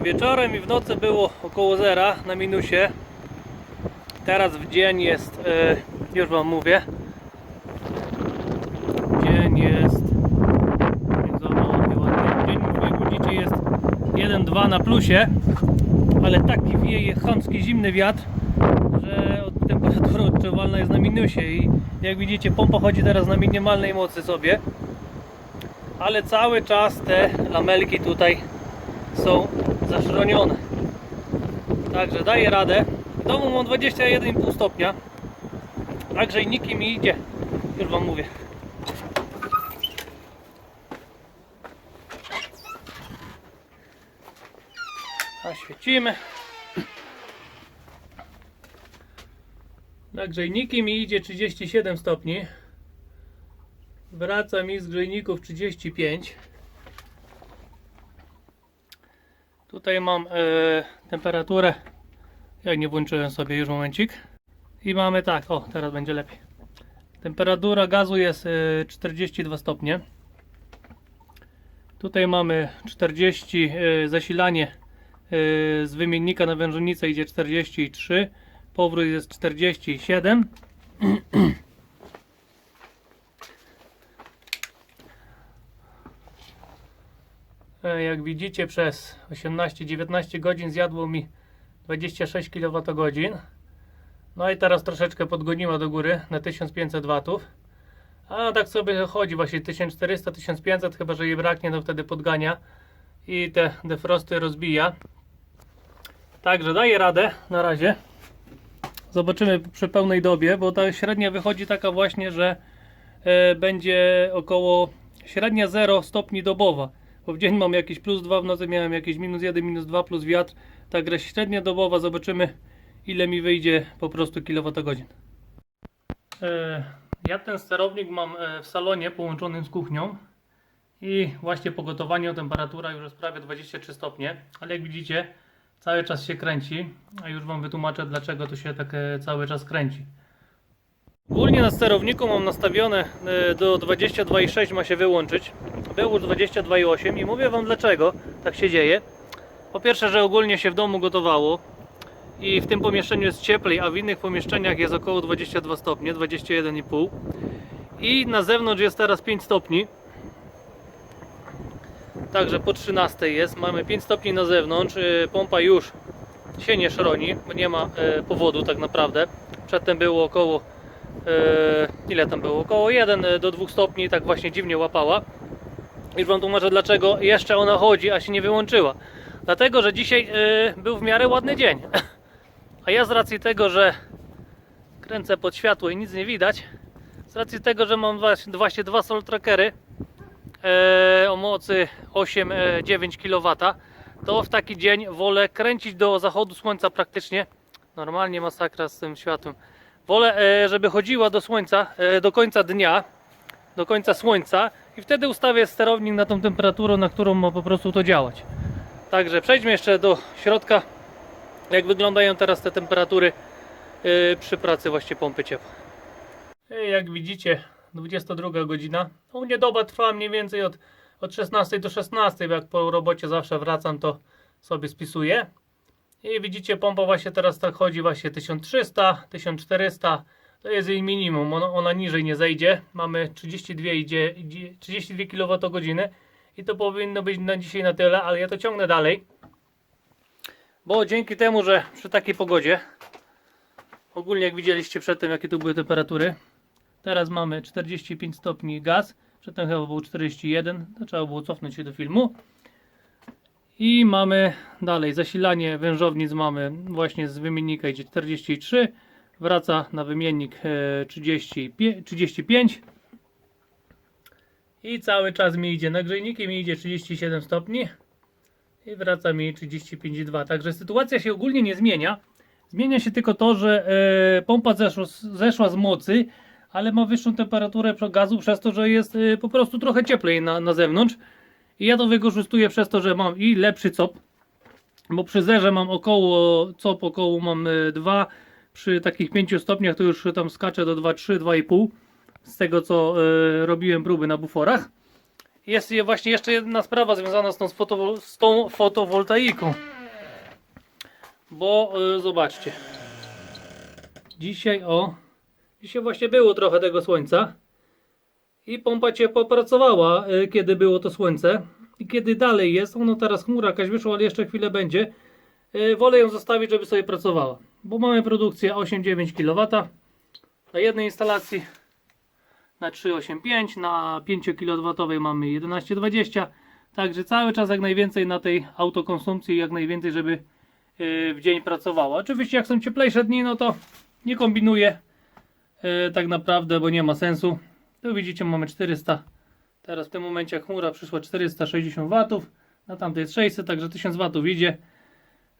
Wieczorem i w nocy było około zera na minusie. Teraz w dzień jest, y, już Wam mówię, dzień jest, dzień jak widzicie jest 1-2 na plusie, ale taki wieje chamski zimny wiatr, że temperatura odczuwalna jest na minusie i jak widzicie pompa chodzi teraz na minimalnej mocy sobie, ale cały czas te lamelki tutaj są zaszronione. Także daję radę. W domu mam 21,5 stopnia. Także i nikim mi idzie. Już Wam mówię. Oświecimy. Na grzejniki mi idzie 37 stopni. Wraca mi z grzejników 35. Tutaj mam e, temperaturę. Ja nie włączyłem sobie już momencik. I mamy tak, o teraz będzie lepiej. Temperatura gazu jest e, 42 stopnie. Tutaj mamy 40 e, zasilanie e, z wymiennika na wężownicę idzie 43. Powrót jest 47. Jak widzicie przez 18-19 godzin zjadło mi 26 kWh. No i teraz troszeczkę podgoniła do góry na 1500 W. A tak sobie chodzi właśnie 1400-1500 chyba że jej braknie to wtedy podgania i te defrosty rozbija. Także daję radę na razie. Zobaczymy przy pełnej dobie, bo ta średnia wychodzi taka właśnie, że e, będzie około średnia 0 stopni dobowa. Bo w dzień mam jakieś plus 2, w nocy miałem jakieś minus 1, minus 2 plus wiatr. Także średnia dobowa, zobaczymy ile mi wyjdzie po prostu kilowatogodzin. E, ja ten sterownik mam e, w salonie połączonym z kuchnią i właśnie po gotowaniu temperatura już jest prawie 23 stopnie, ale jak widzicie cały czas się kręci, a już Wam wytłumaczę dlaczego to się tak e, cały czas kręci. Ogólnie na sterowniku mam nastawione do 22,6 ma się wyłączyć. Był już 22,8 i mówię Wam dlaczego tak się dzieje. Po pierwsze, że ogólnie się w domu gotowało i w tym pomieszczeniu jest cieplej, a w innych pomieszczeniach jest około 22 stopnie, 21,5 i na zewnątrz jest teraz 5 stopni. Także po 13 jest, mamy 5 stopni na zewnątrz, e, pompa już się nie szroni, bo nie ma e, powodu tak naprawdę. Przedtem było około e, ile tam było? Około 1 do 2 stopni, tak właśnie dziwnie łapała. Już Wam tłumaczę dlaczego jeszcze ona chodzi, a się nie wyłączyła. Dlatego, że dzisiaj e, był w miarę ładny dzień. A ja z racji tego, że kręcę pod światło i nic nie widać, z racji tego, że mam właśnie, dwa sol trackery e, o mocy 8-9 kW, to w taki dzień wolę kręcić do zachodu słońca praktycznie. Normalnie masakra z tym światłem. Wolę, e, żeby chodziła do słońca, e, do końca dnia, do końca słońca i wtedy ustawię sterownik na tą temperaturę, na którą ma po prostu to działać. Także przejdźmy jeszcze do środka, jak wyglądają teraz te temperatury e, przy pracy właśnie pompy ciepła. E, Jak widzicie, 22 godzina. U mnie doba trwa mniej więcej od, od 16 do 16, bo jak po robocie zawsze wracam, to sobie spisuję. I widzicie, pompa właśnie teraz tak chodzi właśnie 1300, 1400. To jest jej minimum, ona, ona niżej nie zejdzie. Mamy 32, idzie, idzie 32 kWh i to powinno być na dzisiaj na tyle, ale ja to ciągnę dalej. Bo dzięki temu, że przy takiej pogodzie, ogólnie jak widzieliście przedtem jakie tu były temperatury, teraz mamy 45 stopni gaz, przedtem chyba był 41, to trzeba było cofnąć się do filmu. I mamy dalej zasilanie wężownic mamy właśnie z wymiennika idzie 43, wraca na wymiennik e, 35, 35 i cały czas mi idzie na grzejniki mi idzie 37 stopni i wraca mi 35,2. Także sytuacja się ogólnie nie zmienia. Zmienia się tylko to, że e, pompa zeszła, zeszła z mocy, ale ma wyższą temperaturę gazu przez to, że jest e, po prostu trochę cieplej na, na zewnątrz. I ja to wykorzystuję przez to, że mam i lepszy cop, bo przy zerze mam około cop około mam 2, przy takich 5 stopniach to już tam skaczę do 2,3, 2,5 z tego co e, robiłem próby na buforach. Jest je- właśnie jeszcze jedna sprawa związana z tą, z tą fotowoltaiką. Bo y, zobaczcie. Dzisiaj o. Dzisiaj właśnie było trochę tego słońca. I pompa ciepła pracowała, y, kiedy było to słońce. I kiedy dalej jest, ono teraz chmura jakaś wyszła, ale jeszcze chwilę będzie. Y, wolę ją zostawić, żeby sobie pracowała. Bo mamy produkcję 8-9 kW na jednej instalacji. Na 385, na 5 kW mamy 11-20. Także cały czas jak najwięcej na tej autokonsumpcji, jak najwięcej, żeby y, w dzień pracowała. Oczywiście jak są cieplejsze dni, no to nie kombinuję y, tak naprawdę, bo nie ma sensu. Tu widzicie mamy 400. Teraz w tym momencie chmura przyszła 460 W. Na tamtej jest 600, także 1000 W idzie.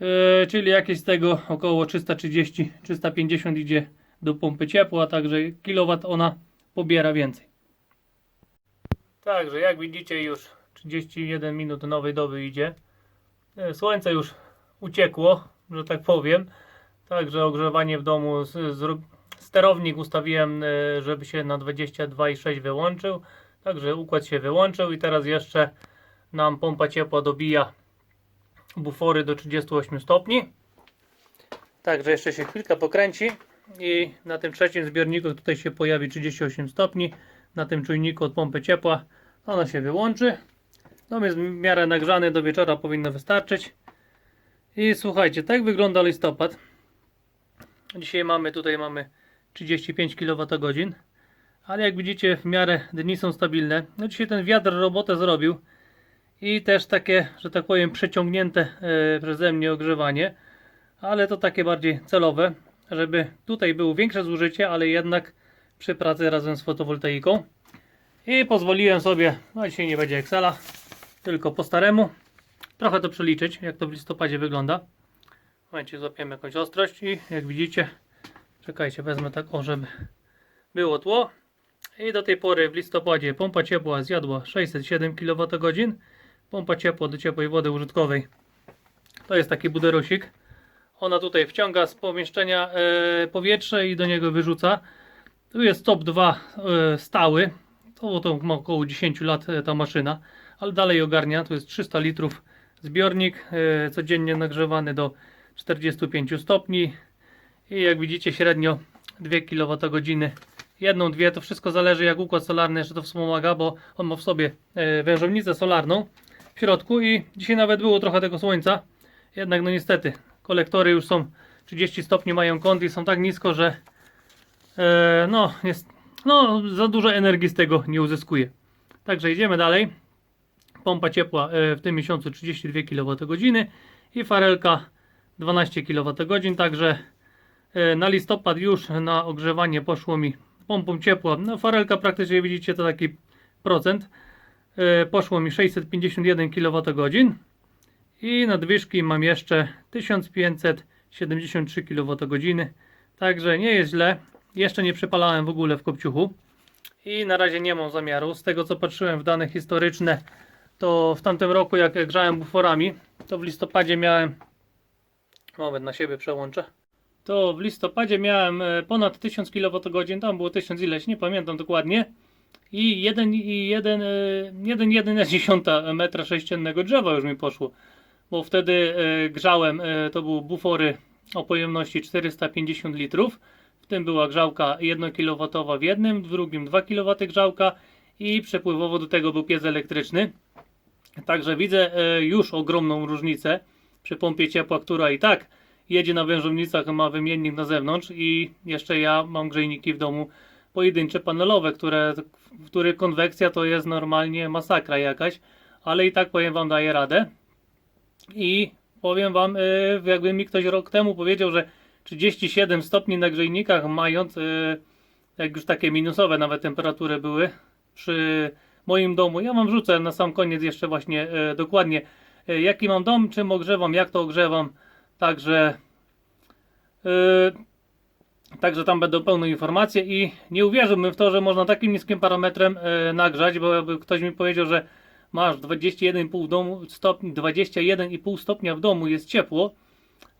Yy, czyli jakieś z tego około 330-350 idzie do pompy ciepła, także kilowat ona pobiera więcej. Także jak widzicie już 31 minut nowej doby idzie. Yy, Słońce już uciekło, że tak powiem. Także ogrzewanie w domu z, zrób- sterownik ustawiłem, yy, żeby się na 22,6 wyłączył. Także układ się wyłączył i teraz jeszcze nam pompa ciepła dobija bufory do 38 stopni. Także jeszcze się chwilkę pokręci i na tym trzecim zbiorniku tutaj się pojawi 38 stopni. Na tym czujniku od pompy ciepła ona się wyłączy. Dom jest w miarę nagrzany, do wieczora powinno wystarczyć. I słuchajcie, tak wygląda listopad. Dzisiaj mamy, tutaj mamy 35 kWh. Ale jak widzicie w miarę dni są stabilne. No dzisiaj ten wiatr robotę zrobił i też takie, że tak powiem, przeciągnięte e, przeze mnie ogrzewanie, ale to takie bardziej celowe, żeby tutaj było większe zużycie, ale jednak przy pracy razem z fotowoltaiką. I pozwoliłem sobie, no dzisiaj nie będzie Excela, tylko po staremu, trochę to przeliczyć, jak to w listopadzie wygląda. Momencie złapiemy jakąś ostrość i jak widzicie, czekajcie, wezmę tak o, żeby było tło. I do tej pory w listopadzie pompa ciepła zjadła 607 kWh. Pompa ciepła do ciepłej wody użytkowej. To jest taki buderusik. Ona tutaj wciąga z pomieszczenia e, powietrze i do niego wyrzuca. Tu jest top 2 e, stały. To, to ma około 10 lat e, ta maszyna, ale dalej ogarnia. Tu jest 300 litrów zbiornik, codziennie nagrzewany do 45 stopni. I jak widzicie średnio 2 kWh jedną, dwie, to wszystko zależy jak układ solarny jeszcze to wspomaga, bo on ma w sobie wężownicę solarną w środku i dzisiaj nawet było trochę tego słońca, jednak no niestety kolektory już są 30 stopni mają kąt i są tak nisko, że e, no, jest, no za dużo energii z tego nie uzyskuje. Także idziemy dalej. Pompa ciepła e, w tym miesiącu 32 kWh i farelka 12 kWh, także e, na listopad już na ogrzewanie poszło mi pompą ciepła. No farelka praktycznie widzicie to taki procent. E, Poszło mi 651 kWh i nadwyżki mam jeszcze 1573 kWh. Także nie jest źle. Jeszcze nie przepalałem w ogóle w kopciuchu i na razie nie mam zamiaru. Z tego co patrzyłem w dane historyczne, to w tamtym roku jak grzałem buforami, to w listopadzie miałem moment na siebie przełączę to w listopadzie miałem e, ponad 1000 kWh, tam było 1000 ileś, nie pamiętam dokładnie. I 1 i 1 1 1 dziesiąta metra sześciennego drzewa już mi poszło. Bo wtedy e, grzałem, e, to były bufory o pojemności 450 litrów. W tym była grzałka 1 kW w jednym, w drugim 2 kW grzałka i przepływowo do tego był piec elektryczny. Także widzę e, już ogromną różnicę przy pompie ciepła, która i tak jedzie na wężownicach, ma wymiennik na zewnątrz i jeszcze ja mam grzejniki w domu pojedyncze panelowe, które, w których konwekcja to jest normalnie masakra jakaś, ale i tak powiem wam daje radę. I powiem wam, e, jakby mi ktoś rok temu powiedział, że 37 stopni na grzejnikach mając, e, jak już takie minusowe nawet temperatury były przy moim domu, ja wam wrzucę na sam koniec jeszcze właśnie e, dokładnie jaki mam dom, czym ogrzewam, jak to ogrzewam, Także, także tam będą pełne informacje i nie uwierzyłbym w to, że można takim niskim parametrem yy, nagrzać, bo jakby ktoś mi powiedział, że masz 21,5 domu, stopni, 21,5 stopnia w domu jest ciepło,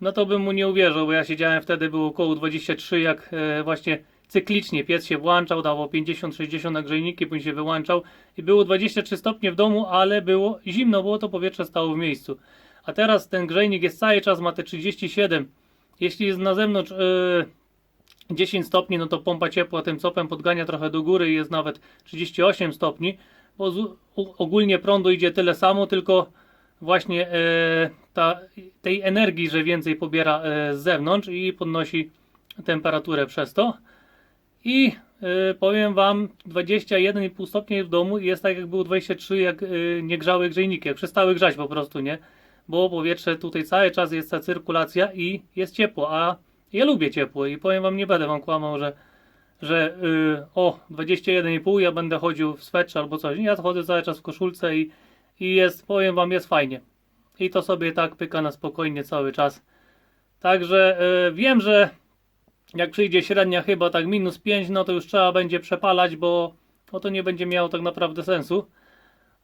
no to bym mu nie uwierzył, bo ja siedziałem wtedy było około 23, jak yy, właśnie cyklicznie piec się włączał, dało 50-60 na grzejniki, później się wyłączał i było 23 stopnie w domu, ale było zimno, było to powietrze stało w miejscu. A teraz ten grzejnik jest cały czas, ma te 37. Jeśli jest na zewnątrz yy, 10 stopni, no to pompa ciepła tym copem podgania trochę do góry i jest nawet 38 stopni, bo z, u, ogólnie prądu idzie tyle samo, tylko właśnie e, ta, tej energii, że więcej pobiera e, z zewnątrz i podnosi temperaturę przez to. I e, powiem Wam, 21,5 stopni w domu jest tak jak było 23, jak e, nie grzały grzejniki, jak przestały grzać po prostu, nie? Bo powietrze tutaj cały czas jest ta cyrkulacja i jest ciepło, a ja lubię ciepło i powiem Wam, nie będę Wam kłamał, że że y, o 21,5 ja będę chodził w swetrze albo coś. Ja chodzę cały czas w koszulce i, i jest, powiem wam, jest fajnie. I to sobie tak pyka na spokojnie cały czas. Także y, wiem, że jak przyjdzie średnia chyba tak minus 5, no to już trzeba będzie przepalać, bo no to nie będzie miało tak naprawdę sensu.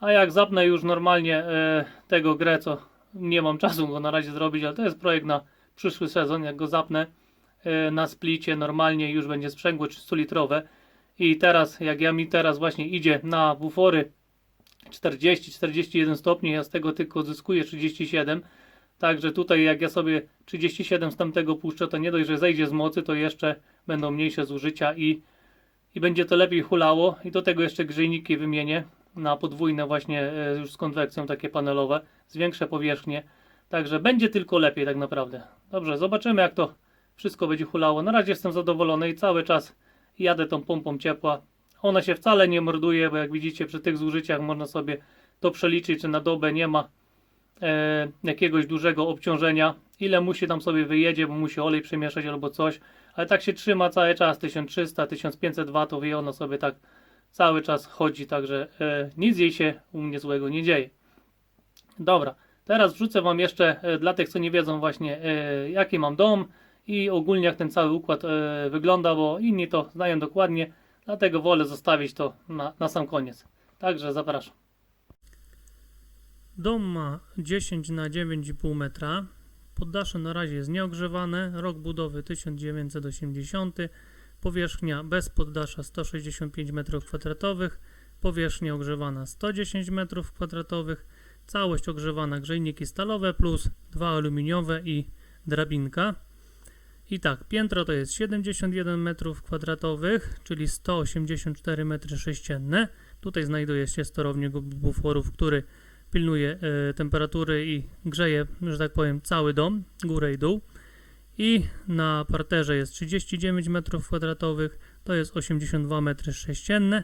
A jak zapnę już normalnie y, tego grę, co nie mam czasu go na razie zrobić, ale to jest projekt na przyszły sezon, jak go zapnę e, na splicie normalnie już będzie sprzęgło 300-litrowe i teraz, jak ja mi teraz właśnie idzie na bufory 40-41 stopni, ja z tego tylko odzyskuję 37, także tutaj jak ja sobie 37 z tamtego puszczę, to nie dość, że zejdzie z mocy, to jeszcze będą mniejsze zużycia i, i będzie to lepiej hulało. I do tego jeszcze grzejniki wymienię na podwójne właśnie e, już z konwekcją takie panelowe, zwiększę powierzchnię, Także będzie tylko lepiej tak naprawdę. Dobrze, zobaczymy jak to wszystko będzie hulało. Na razie jestem zadowolony i cały czas jadę tą pompą ciepła. Ona się wcale nie morduje, bo jak widzicie przy tych zużyciach można sobie to przeliczyć, czy na dobę nie ma e, jakiegoś dużego obciążenia. Ile musi tam sobie wyjedzie, bo musi olej przemieszać albo coś. Ale tak się trzyma cały czas 1300-1500 watów i ona sobie tak cały czas chodzi, także e, nic jej się u mnie złego nie dzieje. Dobra, teraz wrzucę Wam jeszcze e, dla tych, co nie wiedzą właśnie e, jaki mam dom i ogólnie jak ten cały układ e, wygląda, bo inni to znają dokładnie, dlatego wolę zostawić to na, na sam koniec. Także zapraszam. Dom ma 10 na 9,5 metra. Poddasze na razie jest nieogrzewane. Rok budowy 1980. Powierzchnia bez poddasza 165 m2. Powierzchnia ogrzewana 110 m2. Całość ogrzewana grzejniki stalowe plus dwa aluminiowe i drabinka. I tak, piętro to jest 71 m2, czyli 184 m3. Tutaj znajduje się sterownik buforów, który pilnuje e, temperatury i grzeje, że tak powiem, cały dom, górę i dół. I na parterze jest 39 m2, to jest 82 m3.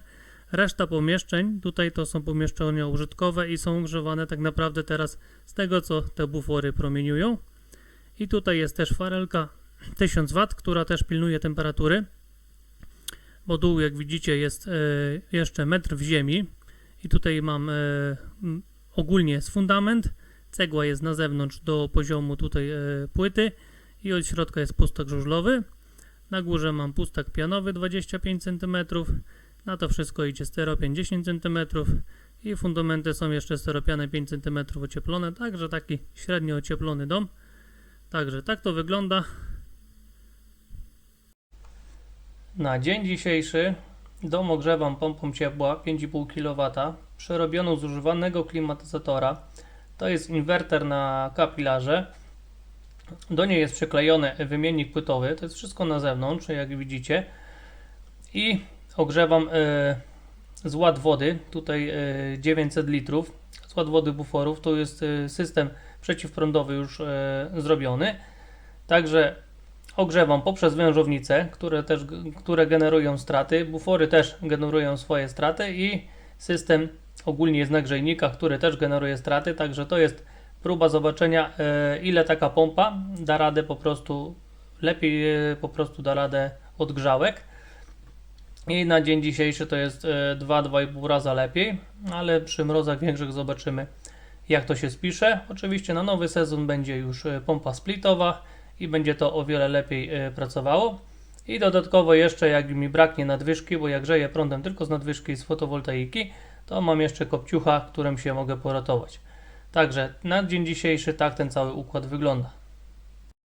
Reszta pomieszczeń, tutaj to są pomieszczenia użytkowe i są ogrzewane tak naprawdę teraz z tego, co te bufory promieniują. I tutaj jest też farelka 1000 W, która też pilnuje temperatury, bo dół, jak widzicie, jest e, jeszcze metr w ziemi. I tutaj mam e, ogólnie jest fundament, cegła jest na zewnątrz do poziomu tutaj e, płyty i od środka jest pustak żużlowy. Na górze mam pustak pianowy 25 cm. Na to wszystko idzie steropian 10 cm i fundamenty są jeszcze steropiane 5 cm ocieplone, także taki średnio ocieplony dom. Także tak to wygląda. Na dzień dzisiejszy dom ogrzewam pompą ciepła 5,5 kW, przerobioną z używanego klimatyzatora. To jest inwerter na kapilarze. Do niej jest przyklejony wymiennik płytowy, to jest wszystko na zewnątrz, jak widzicie. I ogrzewam e, zład wody, tutaj e, 900 litrów. Zład wody buforów to jest e, system przeciwprądowy już e, zrobiony. Także ogrzewam poprzez wężownice, które też które generują straty. Bufory też generują swoje straty i system ogólnie jest na grzejnikach, który też generuje straty. Także to jest próba zobaczenia, e, ile taka pompa da radę po prostu lepiej e, po prostu da radę od grzałek. I na dzień dzisiejszy to jest 2-2,5 raza lepiej, ale przy mrozach większych zobaczymy jak to się spisze. Oczywiście na nowy sezon będzie już e, pompa splitowa i będzie to o wiele lepiej e, pracowało. I dodatkowo jeszcze jak mi braknie nadwyżki, bo jak grzeję prądem tylko z nadwyżki z fotowoltaiki, to mam jeszcze kopciucha, którym się mogę poratować. Także na dzień dzisiejszy tak ten cały układ wygląda.